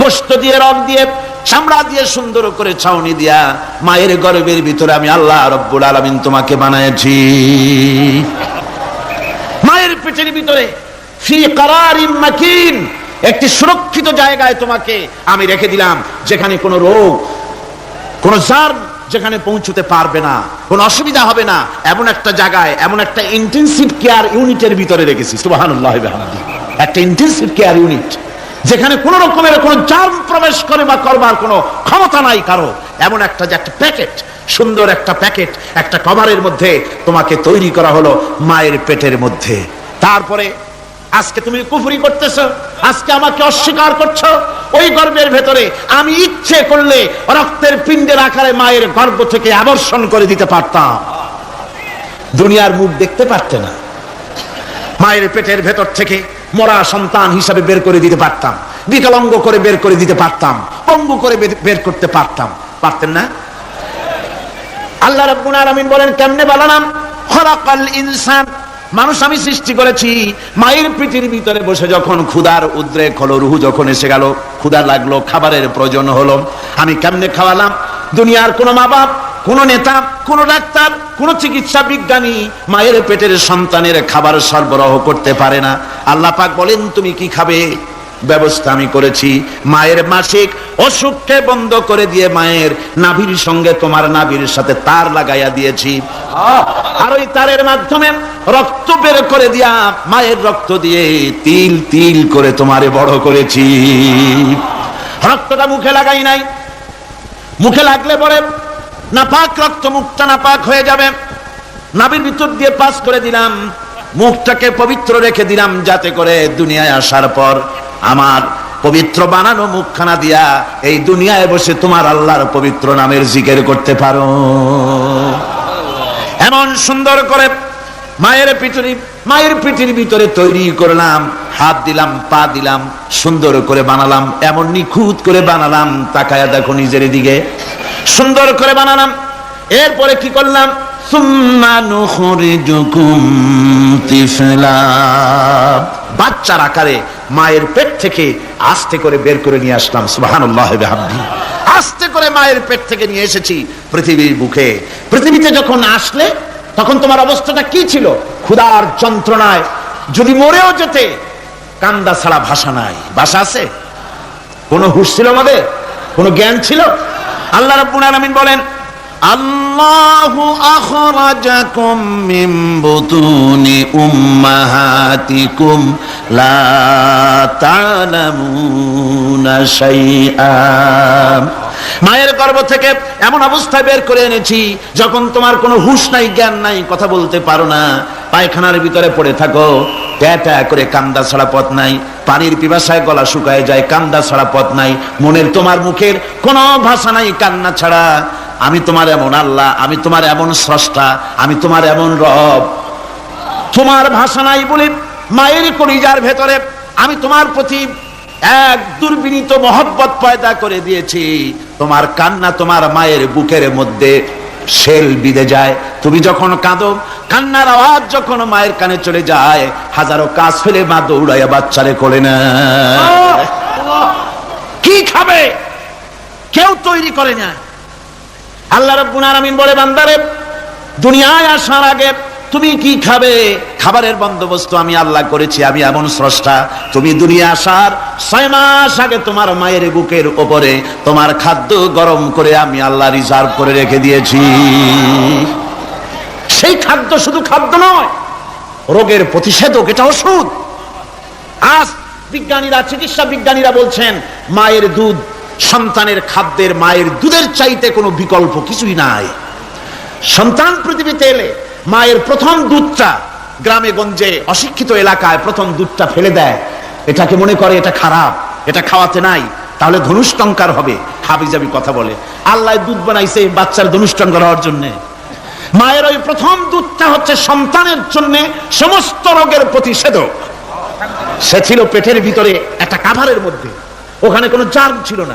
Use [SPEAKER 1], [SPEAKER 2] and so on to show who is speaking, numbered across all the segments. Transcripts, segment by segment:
[SPEAKER 1] গোস্ত দিয়ে রং দিয়ে, চামড়া দিয়ে সুন্দর করে ছাউনি দিয়া মায়ের গর্বের ভিতরে আমি আল্লাহ রব্বুল আলামিন তোমাকে বানাইছি। মায়ের পেটের ভিতরে একটি সুরক্ষিত জায়গায় তোমাকে আমি রেখে দিলাম, যেখানে কোনো রোগ, কোন জার যেখানে পৌঁছতে পারবে না, কোনো অসুবিধা হবে না, এমন একটা জায়গায়, এমন একটা ইন্টেনসিভ কেয়ার ইউনিটের ভিতরে রেখেছি। বিহামদি। একটা ইন্টেনসিভ কেয়ার ইউনিট যেখানে কোন রকমের কোন জার্ম প্রবেশ করে বা করবার কোনো ক্ষমতা নাই কারও, এমন একটা যে একটা প্যাকেট, সুন্দর একটা প্যাকেট, একটা কভারের মধ্যে তোমাকে তৈরি করা হলো মায়ের পেটের মধ্যে। তারপরে, আজকে তুমি কুফরি করতেছো, আজকে আমাকে অস্বীকার করছ, ওই গর্ভের ভেতরে আমি ইচ্ছে করলে রক্তের পিণ্ডের আকারে মায়ের গর্ভ থেকে আবর্ষণ করে দিতে পারতাম। দুনিয়ার মুখ দেখতে পারতে না। মায়ের পেটের ভেতর থেকে মরা সন্তান হিসাবে বের করে দিতে পারতাম। বিকলাঙ্গ করে বের করে দিতে পারতাম। পঙ্গু করে বের- করতে পারতাম। পারতেন না? আল্লাহ রাব্বুল আলামিন বলেন, কেমনে বানালাম? খলাকাল ইনসান। মানুষ আমি সৃষ্টি করেছি। মায়ের পিঠির ভিতরে বসে যখন ক্ষুধার উদ্রেক হলো, রুহু যখন এসে গেল, ক্ষুধা লাগল, খাবারের প্রয়োজন হলো, আমি কেমনে খাওয়ালাম? দুনিয়ার কোনো মা বাপ কোন নেতা, কোন ডাক্তার, কোন চিকিৎসা বিজ্ঞানী মায়ের পেটের সন্তানের খাবার সরবরাহ করতে পারে না। আল্লাহ পাক বলেন, তুমি কি খাবে? ব্যবস্থা আমি করেছি। মায়ের মাসিক অসুখকে বন্ধ করে দিয়ে মায়ের নাভির সঙ্গে তোমার নাভির সাথে তার লাগাইয়া দিয়েছি। আর ওই তারের মাধ্যমে রক্ত বের করে দিয়া মায়ের রক্ত দিয়ে তিল তিল করে তোমারে বড় করেছি। রক্তটা মুখে লাগাই নাই। মুখে লাগলে পরে নাপাক রক্ত মুখটা নাপাক হয়ে যাবে। নাভির ভিতর দিয়ে পাস করে দিলাম। মুখটাকে পবিত্র রেখে দিলাম যাতে করে দুনিয়ায় আসার পর আমার পবিত্র বানানো মুখখানা দিয়া এই দুনিয়ায় বসে তোমার আল্লাহর পবিত্র নামের জিকের করতে পারো। এমন সুন্দর করে মায়ের পিঠুরি মায়ের পিঠির ভিতরে তৈরি করলাম, হাত দিলাম, পা দিলাম, সুন্দর করে বানালাম, এমন নিখুঁত করে বানালাম, তাকায়া দেখো নিজের দিকে। সুন্দর করে বানালাম। এরপরে কি করলাম? বাচ্চার আকারে মায়ের পেট থেকে আস্তে করে বের করে নিয়ে আসলাম, সুবহানাল্লাহি আস্তে করে মায়ের পেট থেকে নিয়ে এসেছি পৃথিবীর বুকে। পৃথিবীতে যখন আসলে, তখন তোমার অবস্থাটা কি ছিল? ক্ষুধার যন্ত্রণায় যদি মরেও যেতে, কান্দা ছাড়া ভাষা নাই। ভাষা আছে? কোনো হুশ ছিল আমাদের? কোনো জ্ঞান ছিল? আল্লাহ রাব্বুল আলামিন বলেন, আল্লাহু আখরাজাকুম মিন বুতুনি উম্মাহাতিকুম, লা তা'লামুনা শাইআ। মায়ের গর্ভ থেকে এমন অবস্থায় বের করে এনেছি, যখন তোমার কোনো হুঁশ নাই, জ্ঞান নাই, কথা বলতে পারো না। পায়খানার ভিতরে পড়ে থাকো। ট্যাটা করে কান্দা ছাড়া পথ নাই। পানির পিপাসায় গলা শুকায় যায়, কান্দা ছাড়া পথ নাই। মনের তোমার মুখের কোনো ভাষা নাই কান্না ছাড়া। আমি তোমার এমন আল্লাহ, আমি তোমার এমন স্রষ্টা, আমি তোমার এমন রব। তোমার ভাষা নাই বলে মায়ের কলিজার ভেতরে আমি তোমার প্রতি এক দুর্বিনীত মহব্বত পয়দা করে দিয়েছি। তোমার কান্না তোমার মায়ের বুকের মধ্যে শেল বিদে যায়। তুমি যখন কাঁদো, কান্নার আওয়াজ যখন মায়ের কানে চলে যায়, হাজারো কাজ ফেলে মা দৌড়াইয়া বাচ্চারে করে না কি খাবে? কেউ তৈরি করে না। আল্লাহ রাব্বুল আলামিন বলে, বান্দারে, দুনিয়ায় আসার আগে তুমি কি খাবে? খাবারের বন্দোবস্ত আমি আল্লাহ করেছি, আমি এমন স্রষ্টা। তুমি দুনিয়া আসার ছয় মাস আগে তোমার মায়ের বুকের ওপরে তোমার খাদ্য গরম করে আমি আল্লাহ রিজার্ভ করে রেখে দিয়েছি। সেই খাদ্য শুধু খাদ্য নয়, রোগের প্রতিষেধক এটা ওষুধ। আজ বিজ্ঞানীরা, চিকিৎসা বিজ্ঞানীরা বলছেন, মায়ের দুধ সন্তানের খাদ্যের মায়ের দুধের চাইতে কোনো বিকল্প কিছুই নাই। সন্তান পৃথিবীতে এলে মায়ের প্রথম দুধটা গ্রামে গঞ্জে অশিক্ষিত এলাকায় প্রথম দুধটা ফেলে দেয়। এটাকে মনে করে এটা খারাপ, এটা খাওয়াতে নাই, তাহলে ধনুষ্টঙ্কার হবে, হাবিজাবি কথা বলে। আল্লাহ দুধ বানাইছে বাচ্চার ধনুষ্টঙ্কার হওয়ার জন্যে। মায়ের ওই প্রথম দুধটা হচ্ছে সন্তানের জন্য সমস্ত রোগের প্রতিষেধক। সে ছিল পেটের ভিতরে একটা কাভারের মধ্যে। ওখানে কোনো জার্ম ছিল না।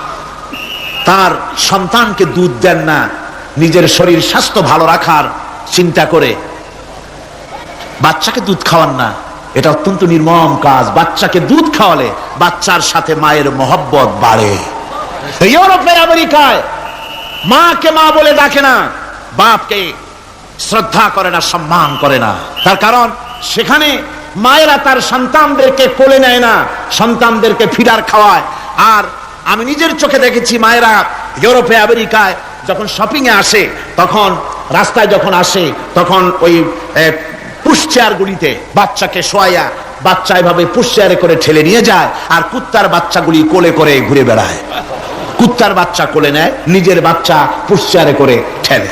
[SPEAKER 1] তার সন্তানকে দুধ দেন না, নিজের শরীর স্বাস্থ্য ভালো রাখার চিন্তা করে। বাচ্চাকে দুধ খাওয়ান না, এটা অত্যন্ত নির্মম কাজ। বাচ্চাকে দুধ খাওয়ালে বাচ্চার সাথে মায়ের মহব্বত বাড়ে। ইউরোপের আমেরিকায় মাকে মা বলে ডাকে না, বাপকে শ্রদ্ধা করে না, সম্মান করে না। তার কারণ, সেখানে মায়েরা তার সন্তানদেরকে কোলে নেয় না, সন্তানদেরকে ফিরার খাওয়ায়। আর আমি নিজের চোখে দেখেছি মায়েরা ইউরোপে, আমেরিকায় যখন শপিং এ আসে, তখন রাস্তায় যখন আসে, তখন ওই পুষ্চার গুলিতে বাচ্চাকে শোয়াইয়া বাচ্চা এভাবে পুষ্চারে করে ঠেলে নিয়ে যায় আর কুত্তার বাচ্চাগুলি কোলে করে ঘুরে বেড়ায়। কুত্তার বাচ্চা কোলে নেয়, নিজের বাচ্চা পুষ্চারে করে ঠেলে।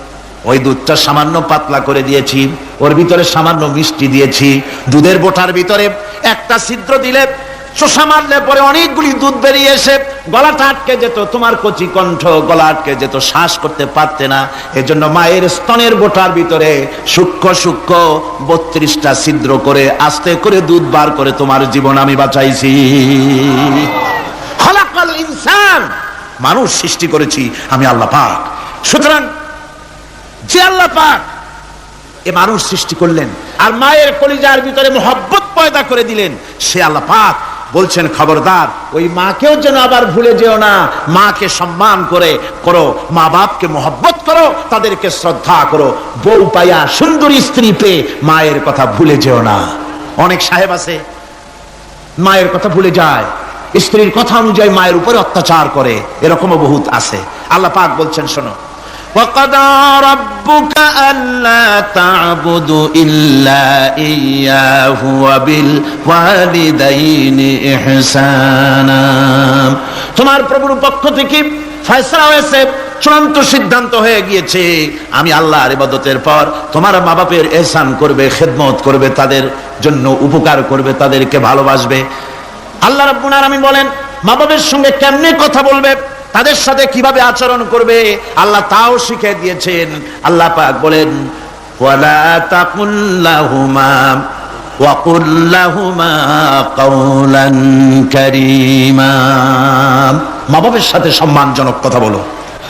[SPEAKER 1] ওই দুধটা সামান্য পাতলা করে দিয়েছি, ওর ভিতরে সামান্য মিষ্টি দিয়েছি। দুধের বোটার ভিতরে একটা ছিদ্র দিলে চোষা মারলে পরে অনেকগুলি দুধ বেরিয়ে এসে গলাটা আটকে যেত। তোমার কচি কণ্ঠ গলা আটকে যেত, শ্বাস করতে পারতে না। এজন্য মায়ের স্তনের বোটার ভিতরে সূক্ষ্ম সূক্ষ্ম বত্রিশটা ছিদ্র করে, আস্তে করে দুধ বার করে তোমার জীবন আমি বাঁচাইছি। ইনসান! মানুষ সৃষ্টি করেছি আমি আল্লাহ পাক। সুতরাং যে আল্লাহ পাক এ মানুষ সৃষ্টি করলেন আর মায়ের কলিজার ভিতরে মোহব্বত পয়দা করে দিলেন, সে আল্লাহ পাক বলছেন, খবরদার, ওই মাকেও যেন আবার ভুলে যেও না। মাকে সম্মান করে করো, মা বাপকে মোহব্বত করো, তাদেরকে শ্রদ্ধা করো। বউ পাইয়া সুন্দরী স্ত্রী পেয়ে মায়ের কথা ভুলে যেও না। অনেক সাহেব আছে, মায়ের কথা ভুলে যায়। স্ত্রীর কথা অনুযায়ী মায়ের উপরে অত্যাচার করে, এরকমও বহুত আছে। আল্লাহ পাক বলছেন, শোনো
[SPEAKER 2] وقضى ربك ألا تعبدوا إلا إياه وبالوالدين إحسانا
[SPEAKER 1] তোমার প্রভুর পক্ষ থেকে ফয়সলা হয়েছে চূড়ান্ত সিদ্ধান্ত হয়ে গিয়েছে আমি আল্লাহর ইবাদতের পর তোমার মা বাপের এহসান করবে খেদমত করবে তাদের জন্য উপকার করবে তাদেরকে ভালোবাসবে আল্লাহ রাব্বুল আলামিন বলেন মা বাবার সঙ্গে কেমনে কথা বলবে তাদের সাথে কীভাবে আচরণ করবে? আল্লাহ তাও শিখে দিয়েছেন। আল্লাহ পাক বলেন মা বাবের সাথে সম্মানজনক কথা বলো।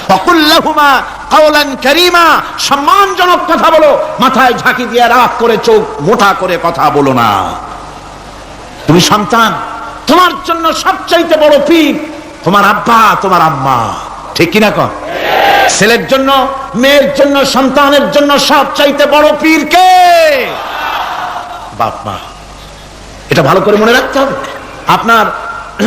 [SPEAKER 1] অকুল্লাহুমা কাওলান কারিমা। সম্মানজনক কথা বলো। মাথায় ঝাঁকি দিয়ে রাগ করে চোখ মোটা করে কথা বলো না। তুমি সন্তান, তোমার জন্য সবচাইতে বড় পীর তোমার আব্বা, তোমার আম্মা। ঠিক কিনা কর ছেলের জন্য, মেয়ের জন্য, সন্তানের জন্য সবচাইতে বড় পীর কে? বাপ মা। এটা ভালো করে মনে রাখতে হবে। আপনার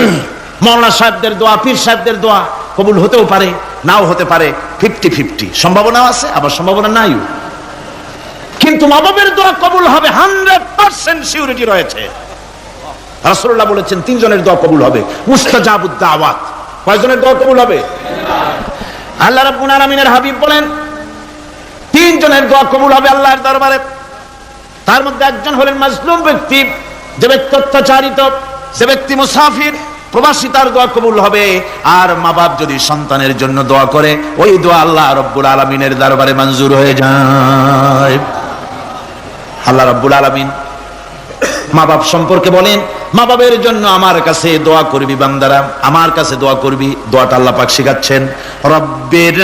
[SPEAKER 1] মৌলানা সাহেবদের দোয়া, পীর সাহেবদের দোয়া কবুল হতেও পারে, নাও হতে পারে ফিফটি ফিফটি। সম্ভাবনাও আছে, আবার সম্ভাবনা নাই কিন্তু মা বাবের দোয়া কবুল হবে হান্ড্রেড পার্সেন্ট সিউরিটি রয়েছে। রাসূলুল্লাহ বলেছেন, তিনজনের দোয়া কবুল হবে। মুস্তাজাবুদ দাওয়াত। কয়জনের দোয়া কবুল হবে? আল্লাহ রাব্বুল আলামিনের হাবিব বলেন, তিনজনের দোয়া কবুল হবে আল্লাহর দরবারে। তার মধ্যে একজন হলেন মাজলুম ব্যক্তি, যে ব্যক্তি অত্যাচারিত, যে ব্যক্তি মুসাফির, প্রবাসী তার দোয়া কবুল হবে। আর মা বাপ যদি সন্তানের জন্য দোয়া করে, ওই দোয়া আল্লাহ রব্বুল আলমিনের দরবারে মঞ্জুর হয়ে যায়। আল্লাহ রব্বুল আলমিন মা বাপ সম্পর্কে বলেন মা বাবের জন্য আমার কাছে দোয়া করবি বান্দারা, আমার কাছে দোয়া করবি, দোয়াটা আল্লাহ পাক শিখাচ্ছেন। রব্বের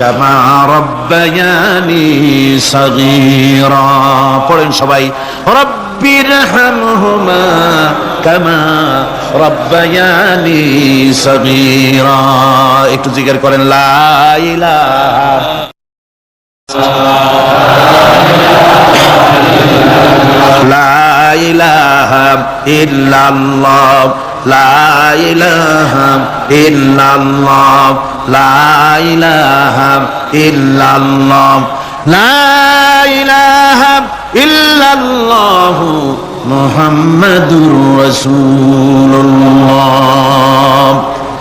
[SPEAKER 2] কামা
[SPEAKER 1] পড়েন সবাই
[SPEAKER 2] রব্বির কামা
[SPEAKER 1] একটু জিজ্ঞেস করেন, লা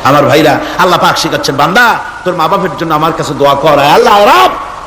[SPEAKER 2] আমার ভাইরা, আল্লাহ পাক শিখাচ্ছেন, বান্দা, তোর মা বাপের জন্য আমার কাছে দোয়া কর আল্লাহ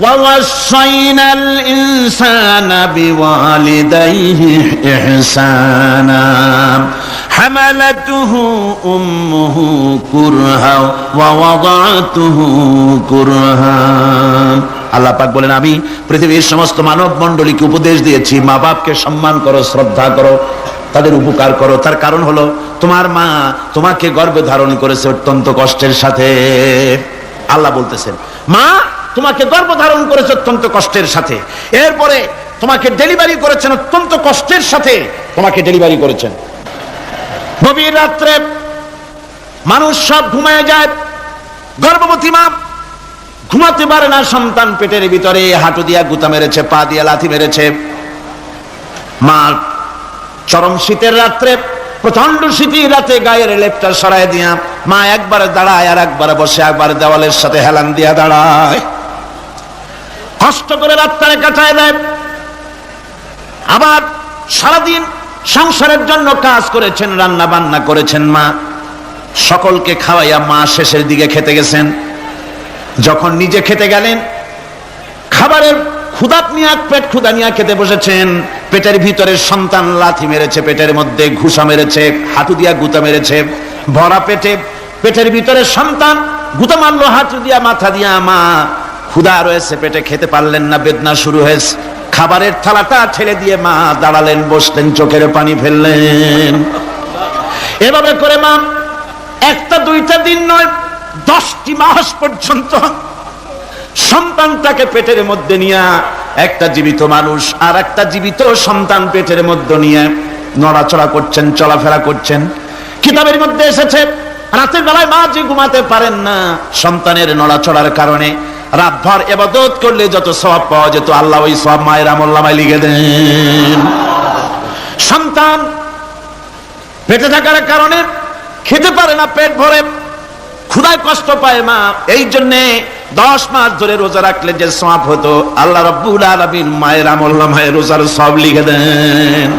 [SPEAKER 2] ووصينا الإنسان بوالديه إحسانا حملته أمه كرها ووضعته كرها আল্লাহ পাক বলেন আমি পৃথিবীর সমস্ত মানব মণ্ডলীকে উপদেশ দিয়েছি মা বাপকে সম্মান করো শ্রদ্ধা করো তাদের উপকার করো তার কারণ হলো তোমার মা তোমাকে গর্ভে ধারণ করেছে অত্যন্ত কষ্টের সাথে আল্লাহ বলতেছেন মা তোমাকে গর্ভধারণ করেছে অত্যন্ত কষ্টের সাথে। এরপরে তোমাকে ডেলিভারি করেছেন অত্যন্ত কষ্টের সাথে তোমাকে ডেলিভারি করেছেন। গভীর রাত্রে মানুষ সব ঘুমায় যায়। গর্ভবতী মা ঘুমাতে পারে না, সন্তান পেটের ভিতরে হাঁটু দিয়া গুতা মেরেছে, পা দিয়া লাথি মেরেছে। মা চরম শীতের রাত্রে প্রচণ্ড শীতের রাতে গায়ের লেপটা সরাই দিয়া মা একবার দাঁড়ায় আর একবার বসে, একবার দেওয়ালের সাথে হেলান দিয়া দাঁড়ায়। কষ্ট করে রাত্রে কাটায় দেয়। আবার সারাদিন সংসারের জন্য কাজ করেছেন রান্না বান্না করেছেন মা। সকলকে খাওয়াইয়া মা শেষের দিকে খেতে গেছেন। যখন নিজে খেতে গেলেন, খাবারের ক্ষুদাত নিয়ে, পেট ক্ষুদা নিয়ে খেতে বসেছেন। পেটের ভিতরে সন্তান লাথি মেরেছে, পেটের মধ্যে ঘুষা মেরেছে, হাঁটু দিয়া গুতা মেরেছে, ভরা পেটে, পেটের ভিতরে সন্তান গুতা মারলো, হাঁটু দিয়া, মাথা দিয়া মা ক্ষুদা রয়েছে, পেটে খেতে পারলেন না, বেদনা শুরু হয়েছে। খাবারের থালাটা ঠেলে দিয়ে মা দাঁড়ালেন, বসলেন, চোখের পানি ফেললেন। এভাবে করে মা, একটা দুইটা দিন নয়, দশটি মাস পর্যন্ত সন্তানটাকে পেটের মধ্যে নিয়ে, একটা জীবিত মানুষ আর একটা জীবিত সন্তান পেটের মধ্যে নিয়ে নড়াচড়া করছেন, চলাফেরা করছেন। কিতাবের মধ্যে এসেছে, রাতের বেলায় মা যে ঘুমাতে পারেন না, সন্তানের নড়াচড়ার কারণে রাতভর এবাদত করলে যত সব পাওয়া যেত, আল্লাহ ওই সব মায়ের আমল্লামায় লিখে দেন। সন্তান পেটে থাকার কারণে খেতে পারে না, পেট ভরে। ক্ষুদায় কষ্ট পায় মা, এই জন্যে দশ মাস ধরে রোজা রাখলে যে সব হতো, আল্লাহ রব্বুল আলমিন মায়ের আমল্লা মায়ের রোজার সব লিখে দেন।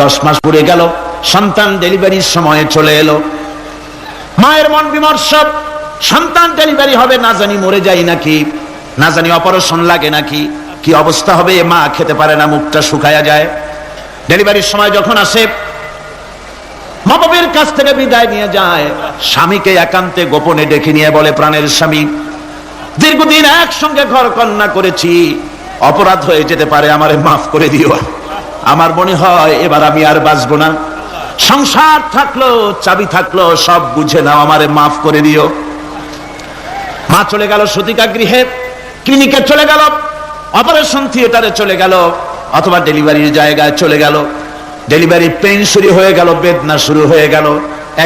[SPEAKER 2] দশ মাস পুড়ে গেল, সন্তান ডেলিভারির সময়ে চলে এলো। মায়ের মন বিমর্ষ সন্তান ডেলিভারি হবে, না জানি মরে যাই নাকি, না জানি অপারেশন লাগে নাকি, কি অবস্থা হবে মা খেতে পারে না, মুখটা শুকায়া যায়। ডেলিভারির সময় যখন আসে মা বাবের কাছ থেকে বিদায় নিয়ে যায়, স্বামীকে একান্তে গোপনে ডেকে নিয়ে বলে, প্রাণের স্বামী, দীর্ঘদিন একসঙ্গে ঘর কন্যা করেছি, অপরাধ হয়ে যেতে পারে, আমারে মাফ করে দিও। আমার মনে হয় এবার আমি আর বাঁচবো না। সংসার থাকল, চাবি থাকল, সব বুঝে নাও, আমারে মাফ করে দিও। মা চলে গেল সতিকা গৃহে, ক্লিনিকে চলে গেল, অপারেশন থিয়েটারে চলে গেল, অথবা ডেলিভারির জায়গায় চলে গেল। ডেলিভারি পেন শুরু হয়ে গেল, বেদনা শুরু হয়ে গেল।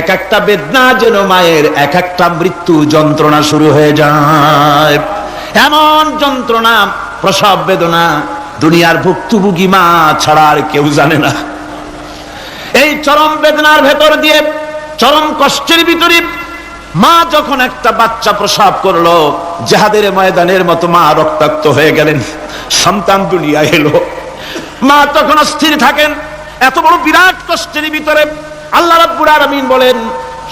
[SPEAKER 2] এক একটা বেদনা যেন মায়ের, এক একটা মৃত্যু যন্ত্রণা শুরু হয়ে যায়। এমন যন্ত্রণা, প্রসব বেদনা, দুনিয়ার ভুক্তভোগী মা ছাড়া আর কেউ জানে না। এই চরম বেদনার ভেতর দিয়ে, চরম কষ্টের ভিতরে মা যখন একটা বাচ্চা প্রসব করল, জাহাদের ময়দানের মতো মা রক্তাক্ত হয়ে গেলেন। সন্তান দুনিয়া এলো। মা তখন স্থির থাকেন। এত বড় বিরাট কষ্টের ভিতরে আল্লাহ রাব্বুল আলামিন বলেন,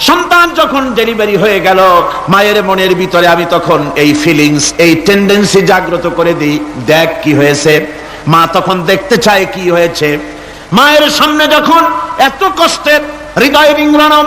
[SPEAKER 2] সন্তান যখন ডেলিভারি হয়ে গেল, মায়ের মনের ভিতরে আমি তখন এই ফিলিংস এই টেন্ডেন্সি জাগ্রত করে দিই। দেখ কি হয়েছে। মা তখন দেখতে চায় কি হয়েছে। মায়ের সামনে যখন এত কষ্টের, হৃদয় রিংরানম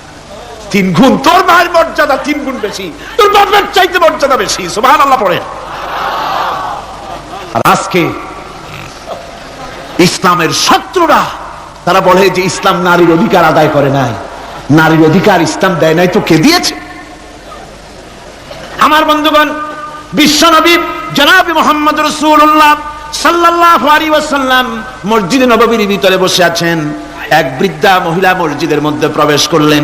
[SPEAKER 1] তিন গুণ। তোর মায়ের মর্যাদা তিন গুণ বেশি। তোর বাপের চাইতে মর্যাদা বেশি। সুবহান আল্লাহ পড়ে। আর আজকে ইসলামের শত্রুরা, তারা বলে যে ইসলাম নারীর অধিকার আদায় করে নাই। নারীর অধিকার ইসলাম দেয় নাই, তো কে দিয়েছে? আমার বন্ধুগণ বিশ্বনবী জনাবি মোহাম্মদ রসুল্লাহ আলাইহি ওয়াসাল্লাম মসজিদে নববীর ভিতরে বসে আছেন। এক বৃদ্ধা মহিলা মসজিদের মধ্যে প্রবেশ করলেন।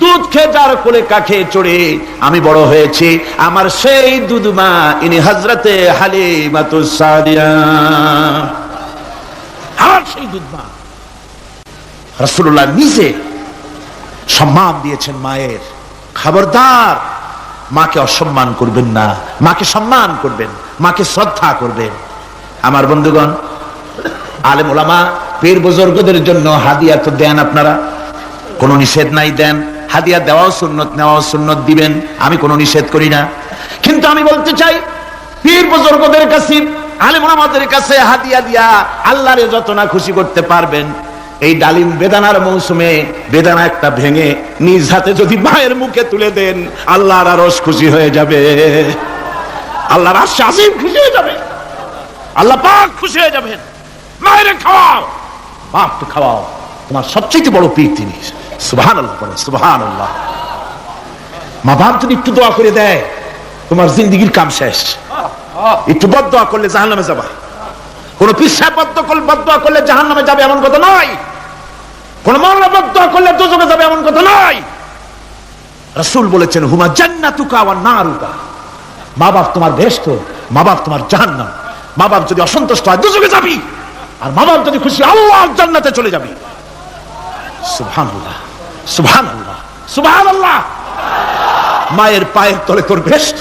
[SPEAKER 1] দুধ খেয়ে যার কোলে কাখে চড়ে, আমি বড় হয়েছি। আমার সেই দুধ মা, ইনি হজরতে হালিমাতুসাদিয়া আমার সেই দুধ মা। রসুল্লাহ নিজে সম্মান দিয়েছেন মায়ের। খবরদার, মাকে অসম্মান করবেন না, মাকে সম্মান করবেন, মাকে শ্রদ্ধা করবেন। আমার বন্ধুগণ, আলেম ওলামা, পীর বুজুর্গদের জন্য হাদিয়া তো দেন আপনারা। কোনো নিষেধ নাই দেন। হাদিয়া দেওয়াও সুন্নত, নেওয়াও সুন্নত দিবেন, আমি কোনো নিষেধ করি না। কিন্তু আমি বলতে চাই, পীর বুজুর্গদের কাছে, আলেম ওলামাদের কাছে হাদিয়া দিয়া আল্লাহরে যত না খুশি করতে পারবেন, এই ডালিম বেদানার মৌসুমে বেদানা একটা ভেঙে নিজ হাতে যদি মায়ের মুখে তুলে দেন, আল্লাহর আরস খুশি হয়ে যাবে। আল্লাহর আশা আসিম খুশি হয়ে যাবে। আল্লাহ পাক খুশি হয়ে যাবেন। মায়ের খাওয়াও। বাপকে খাওয়াও। তোমার সবচেয়ে বড় পীর তিনি। মা বাপ যদি একটু দোয়া করে দেয়, তোমার জিন্দগির কাম শেষ। একটু বদ দোয়া করলে জাহান নামে যাবা। কোন পিসাব বদ্ধ করলে জাহান নামে যাবে এমন কথা নয়। কোন বদোয়া করলে যাবে এমন কথা নয়। রসুল বলেছেন, হুমা ওয়া নারুকা। মা বাপ তোমার মা বাপ তোমার জাহান্নাম। মা বাপ যদি অসন্তুষ্ট হয় দুজকে যাবি। আর মা বাপ যদি খুশি আল্লাহ জান্নাতে চলে যাবি। সুবহানাল্লাহ। সুবহানাল্লাহ সুবহানাল্লাহ। মায়ের পায়ের তলে তোর বেহেশত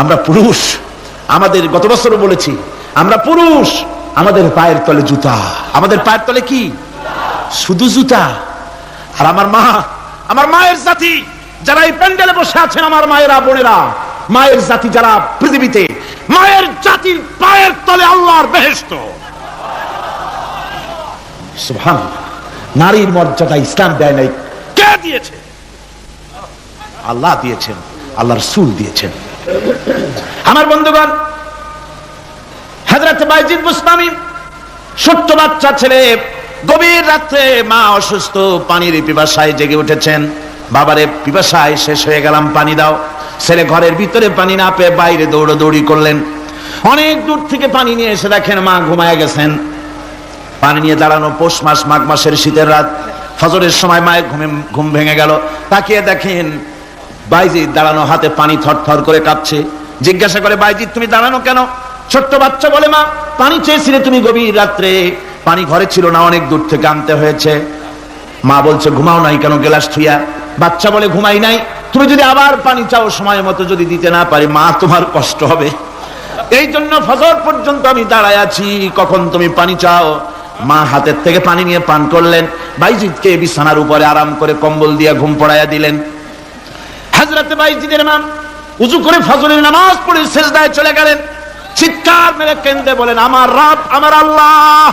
[SPEAKER 1] আমরা পুরুষ, আমাদের গত বছরও বলেছি, আমরা পুরুষ, আমাদের পায়ের তলে জুতা। আমাদের পায়ের তলে কি? শুধু জুতা। আর আমার মা, আমার মায়ের জাতি, যারা এই প্যান্ডেলে বসে আছেন আমার মায়েরা, বোনেরা, মায়ের জাতি যারা পৃথিবীতে, মায়ের জাতির পায়ের তলে আল্লাহর বেহেস্ত সুবহানাল্লাহ। নারীর মর্যাদা ইসলাম দেয় নাই। কে দিয়েছে? আল্লাহ দিয়েছেন আল্লাহর সুল দিয়েছেন। আমার বন্ধুগণ বাইজিদ ছোট্ট বাচ্চা ছেলে, গভীর রাত্রে মা অসুস্থ, পানির পিপাসায় জেগে উঠেছেন। বাবারে, পিপাসায় শেষ হয়ে গেলাম, পানি দাও। ছেলে ঘরের ভিতরে পানি না পেয়ে বাইরে দৌড়দৌড়ি করলেন। অনেক দূর থেকে পানি নিয়ে এসে দেখেন মা ঘুমায় গেছেন। পানি নিয়ে দাঁড়ানো, পৌষ মাস, মাঘ মাসের শীতের রাত, ফজরের সময় মায়ের ঘুমে, ঘুম ভেঙে গেল। তাকিয়ে দেখেন বাইজিৎ দাঁড়ানো, হাতে পানি থরথর করে কাঁপছে। জিজ্ঞাসা করে বাইজিৎ তুমি দাঁড়ানো কেন? ছোট্ট বাচ্চা, বলে মা, পানি চেয়েছিলে তুমি গভীর রাত্রে। পানি ঘরে ছিল না, অনেক দূর থেকে আনতে হয়েছে। মা বলছে, ঘুমাও নাই কেন গেলাস থুইয়া? বাচ্চা বলে, ঘুমাই নাই। তুমি যদি আবার পানি চাও, সময় মতো যদি দিতে না পারি, মা, তোমার কষ্ট হবে। এই জন্য ফজর পর্যন্ত আমি দাঁড়ায় আছি। কখন তুমি পানি চাও মা হাতের থেকে পানি নিয়ে পান করলেন। বাইজিদকে বিছানার উপরে আরাম করে কম্বল দিয়ে ঘুম পড়াইয়া দিলেন। হাজরাতে বাইজিদের মা উজু করে ফজরের নামাজ পড়ে শেষদায় চলে গেলেন। চিৎকার মেরে কেন্দ্রে বলেন, আমার রাত আমার আল্লাহ!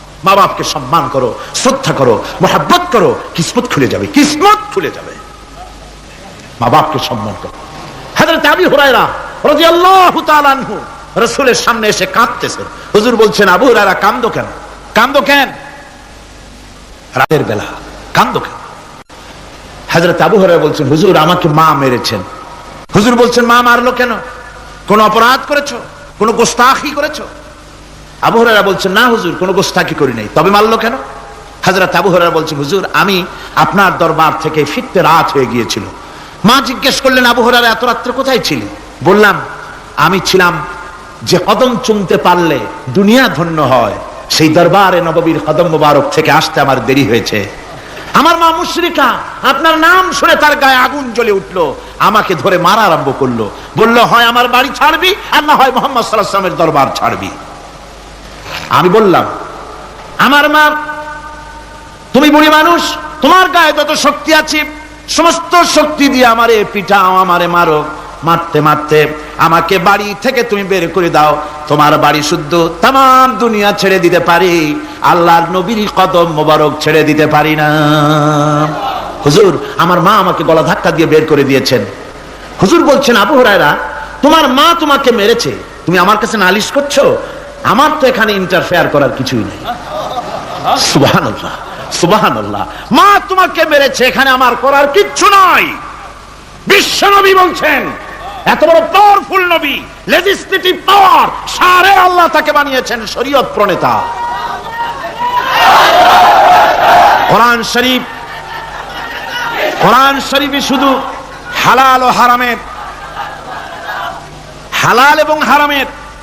[SPEAKER 1] মা বাপকে সম্মান করো, শ্রদ্ধা করো, মোহাব্বত করো, কিসমত খুলে যাবে, কিসমত খুলে যাবে। মা বাপকে সম্মান করো। হাজরত আবি হুরায়রা সামনে এসে কাঁদতেছেন হুজুর বলছেন, আবু হুরায়রা কেন? কেন? রাতের বেলা, কান্দো কেন? হাজরত আবু বলছেন, হুজুর, আমাকে মা মেরেছেন। হুজুর বলছেন, মা মারলো কেন? কোন অপরাধ করেছ? কোন গোস্তাখি করেছ? আবু হুরায়রা বলছেন, না হুজুর, কোনো গোস্তাকি করি নাই। তবে মারলো কেন? হাজরত আবু হুরায়রা বলছেন, হুজুর, আমি আপনার দরবার থেকে ফিরতে রাত হয়ে গিয়েছিল। মা জিজ্ঞেস করলেন, আবু হুরায়রা, এত রাত্রে কোথায় ছিলি? বললাম, আমি ছিলাম যে কদম চুমতে পারলে দুনিয়া ধন্য হয়, সেই দরবারে নববীর কদম মোবারক থেকে আসতে আমার দেরি হয়েছে। আমার মা মুশরিকা, আপনার নাম শুনে তার গায়ে আগুন জ্বলে উঠল, আমাকে ধরে মারা আরম্ভ করল। বলল, হয় আমার বাড়ি ছাড়বি আর না হয় মোহাম্মদ সাল্লাহ দরবার ছাড়বি। বললাম, আমার মা, তুমি বুড়ি মানুষ, তোমার গায়ে যত শক্তি আছে, সমস্ত শক্তি দিয়ে আমারে পিঠাও আমারে মারো। মারতে মারতে আমাকে বাড়ি থেকে তুমি বের করে দাও। তোমার বাড়ি শুদ্ধ তাম দুনিয়া ছেড়ে দিতে পারি। আল্লাহর নবীর কদম মোবারক ছেড়ে দিতে পারি না। হুজুর, আমার মা আমাকে গলা ধাক্কা দিয়ে বের করে দিয়েছেন। হুজুর বলছেন, আবু হুরায়রা, তোমার মা তোমাকে মেরেছে। তুমি আমার কাছে নালিশ করছ? আমার তো এখানে ইন্টারফেয়ার করার কিছুই নেই। সুবহানাল্লাহ মা তোমাকে মেরেছে, এখানে আমার করার কিচ্ছু নাই। বিশ্বনবী বলছেন, এত বড় পাওয়ারফুল নবী পাওয়ার সারে আল্লাহ তাকে বানিয়েছেন শরীয়ত প্রণেতা। কোরআন শরীফ, কোরআন শরীফে শুধু হালাল ও হারামের, হালাল এবং হারামের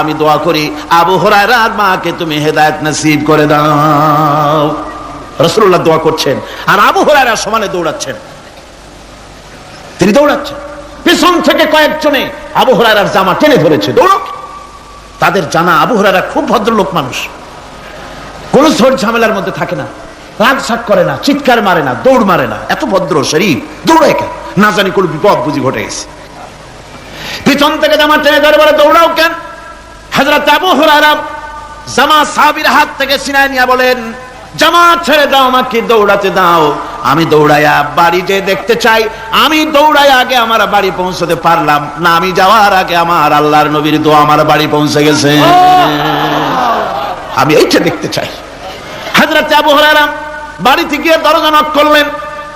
[SPEAKER 1] আমি দোয়া করি, আবু হুরায়রার মাকে তুমি হেদায়েত নসিব করে দাও। রাসূলুল্লাহ দোয়া করছেন, আর আবু হুরায়রা সমানে দৌড়াচ্ছেন। তিনি দৌড়াচ্ছেন। পিছন থেকে কয়েকজনে আবু জামা টেনে ধরেছে, দৌড়ক। তাদের জানা আবু হুরায়রা খুব ভদ্রলোক মানুষ। কোন ঝোড় ঝামেলার মধ্যে থাকে না। রাগ সাক করে না, চিৎকার মারে না, দৌড় মারে না। এত ভদ্র শরীর দৌড়ায় কেন? না জানি কোন বিপদ বুঝি ঘটে গেছে। পিছন থেকে জামা টেনে ধরে বলে দৌড়াও কেন? হাজরত আবু হুরায়রা জামা সাহাবীর হাত থেকে ছিনায় নিয়ে বলেন, জামা ছেড়ে দাও আমাকে, দৌড়াতে দাও। আমি দৌড়াইয়া বাড়ি যে দেখতে চাই। আমি দৌড়াই আগে আমার বাড়ি পৌঁছতে পারলাম না, আমি যাওয়ার আগে আমার আল্লাহর নবীর দোয়া আমার বাড়ি পৌঁছে গেছে। আমি এইটা দেখতে চাই। হাজরত আবু হুরায়রা বাড়িতে গিয়ে দরজা নক করলেন।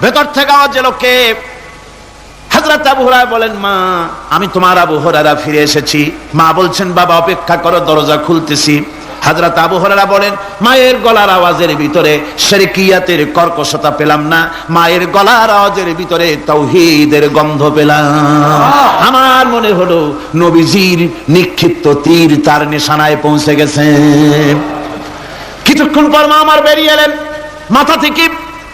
[SPEAKER 1] ভেতর থেকে আওয়াজ এলো, কে? হাজরত আবু হুরায়রা বলেন মা আমি তোমার আবু হুরায়রা ফিরে এসেছি। মা বলছেন বাবা অপেক্ষা করো দরজা খুলতেছি। হাজরত আবু হরারা বলেন মায়ের গলার আওয়াজের ভিতরে শেরকিয়াতের কর্কশতা পেলাম না। মায়ের গলার আওয়াজের ভিতরে তৌহিদের গন্ধ পেলাম। আমার মনে হলো নবীজির নিক্ষিপ্ত তীর তার নিশানায় পৌঁছে গেছে। কিছুক্ষণ পর মা আমার বেরিয়ে এলেন। মাথা থেকে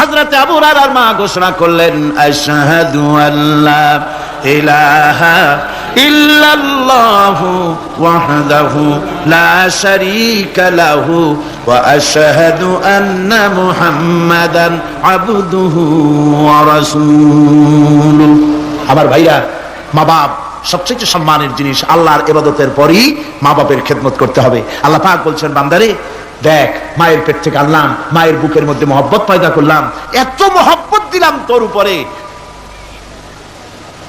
[SPEAKER 1] হজরত আবু আর মা ঘোষণা করলেন, আশহাদু আল্লাহ ইলাহা ইল্লাল্লাহু ওয়াহদাহু লা শারীকা লাহু ওয়া আশহাদু আন্না মুহাম্মাদান আবদুহু ওয়া রাসূলুহু আমার ভাইরা, মা বাপ সবচেয়ে সম্মানের জিনিস আল্লাহর ইবাদতের পরই মা বাপের খেদমত করতে হবে। আল্লাহ পাক বলছেন, বান্দারে দেখ মায়ের পেট থেকে আনলাম মায়ের বুকের মধ্যে মহব্বত পয়দা করলাম এত মহব্বত দিলাম তোর উপরে।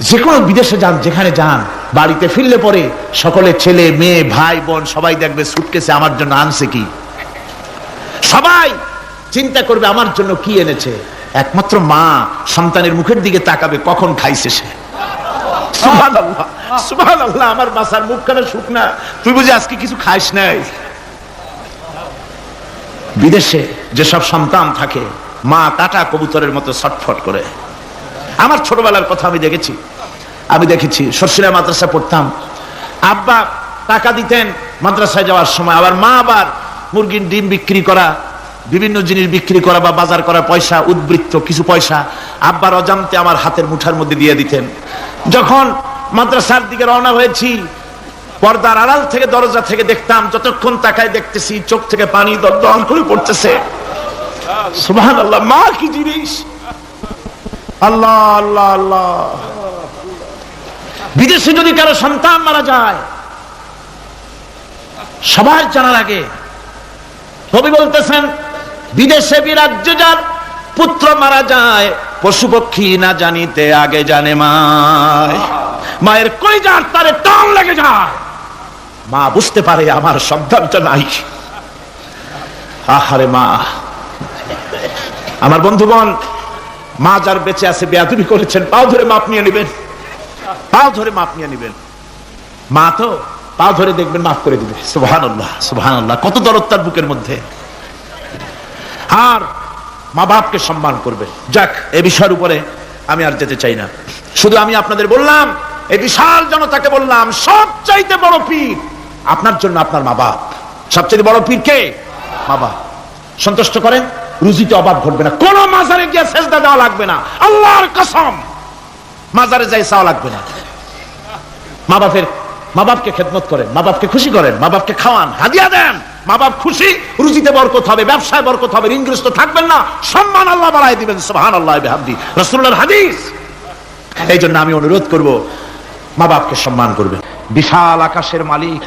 [SPEAKER 1] যে কোনো বিদেশে যান যেখানে যান বাড়িতে ফিরলে পরে সকলে ছেলে মেয়ে ভাই বোন সবাই দেখবে সুটকেসে আমার জন্য আনছে কি। সবাই চিন্তা করবে আমার জন্য কি এনেছে। একমাত্র মা সন্তানের মুখের দিকে তাকাবে কখন খাইছে সে। সুবহানাল্লাহ, সুবহানাল্লাহ, আমার বাসার মুখখানা শুকনা। তুই বুঝি আজকে কিছু খাইস নাই? বিদেশে যেসব সন্তান থাকে, মা কাটা কবুতরের মতো ছটফট করে। আমার ছোটবেলার কথা আমি দেখেছি। আমি দেখেছি সর্ষিরা মাদ্রাসা পড়তাম। আব্বা টাকা দিতেন মাদ্রাসায় যাওয়ার সময়, আবার মা আবার মুরগির ডিম বিক্রি করা, বিভিন্ন জিনিস বিক্রি করা বা বাজার করা, পয়সা, উদ্বৃত্ত, কিছু পয়সা আব্বার অজান্তে আমার হাতের মুঠার মধ্যে দিয়ে দিতেন। যখন মাদ্রাসার দিকে রওনা হয়েছি পর্দার আড়াল থেকে দরজা থেকে দেখতাম, যতক্ষণ তাকায় দেখতেছি চোখ থেকে পানি দর করে পড়তেছে। মা কি জিনিস? আল্লাহ আল্লাহ আল্লাহ। বিদেশে যদি কারও সন্তান মারা যায়, সবার জানার আগে কবি বলতেছেন, বিদেশে বিরাজ্য যার পুত্র মারা যায় পশু পক্ষী না জানিতে আগে জানে মায়। মায়ের কই যার তারে টান লেগে যায়। মা বুঝতে পারে আমার সন্তানটা নাই। আহারে মা। আমার বন্ধুগণ, মা যার বেঁচে আছে বেয়াদুবি করেছেন, পাও ধরে মাপ নিয়ে নেবেন। পাও ধরে মাপ নিয়ে নেবেন। মা তো পাও ধরে দেখবেন মাফ করে দিবে। সুবহান আল্লাহ সুবহান আল্লাহ কত দরদ তার বুকের মধ্যে। আর মা বাপকে সম্মান করবে। যাক, এ বিষয়ের উপরে আমি আর যেতে চাই না। শুধু আমি আপনাদের বললাম এই বিশাল জনতাকে বললাম, সবচাইতে বড় পীর আপনার জন্য আপনার মা বাপ। সবচেয়ে বড় পীর কে? মা বাপ। সন্তুষ্ট করেন? রুজিতে অভাব ঘটবে না। কোন মাজারে গিয়ে সেজদা দেওয়া লাগবে না। আল্লাহর কসম! মাজারে যাই চাওয়া লাগবে না। মা বাপের মা বাপকে খেদমত করেন, মা বাপকে খুশি করেন, মা বাপকে খাওয়ান, হাদিয়া দেন। মা বাপ খুশি, রুজিতে বরকত হবে, ব্যবসায় বরকত হবে, ঋণগ্রস্ত থাকবেন না। সম্মান আল্লাহ বাড়াই দিবেন সুবহান আল্লাহ বিহামদি। রাসূলুল্লাহর হাদিস। এই জন্য আমি অনুরোধ করব, মা বাপকে সম্মান করবেন। বিশাল আকাশের মালিক